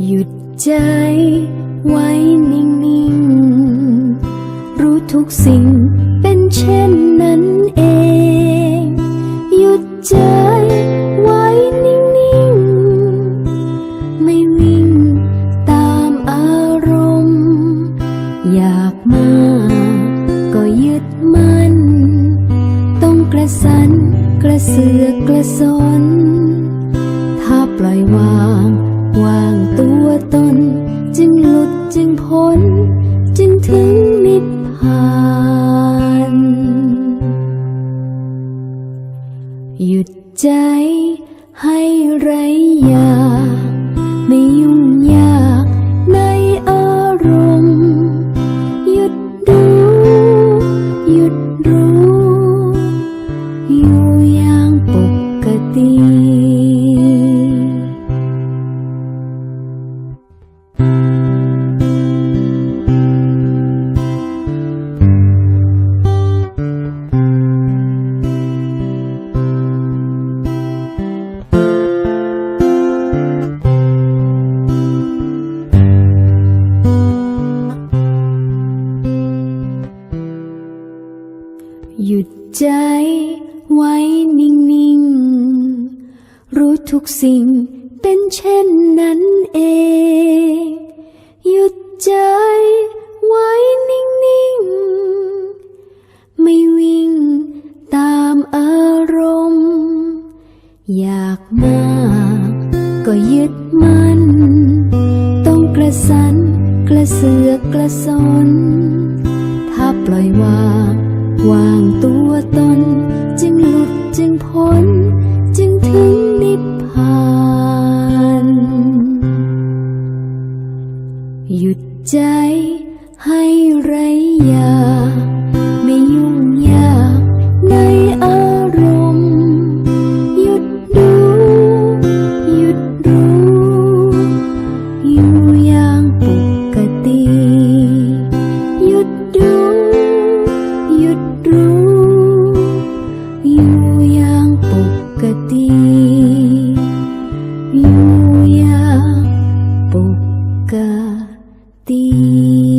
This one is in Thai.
หยุดใจไว้นิ่งๆ รู้ทุกสิ่งเป็นเช่นนั้นเอง หยุดใจไว้นิ่งๆ ไม่วิ่งตามอารมณ์ อยากมาก็ยึดมัน ต้องกระสันกระเสือกกระสน ถึงนิพพานหยุดใจให้ไรอยากไม่ ยุดใจไว้นิ่งๆ รู้ทุกสิ่งเป็นเช่นนั้นเอง หยุดใจไว้นิ่งๆ ไม่วิ่งตามอารมณ์ อยากมากก็ยึดมันต้องกระสันกระเสือกกระสน ถ้าปล่อยวาง วางตัวตน จึงหลุดจึงพ้น จึงถึงนิพพานหยุดใจให้ไร Hum.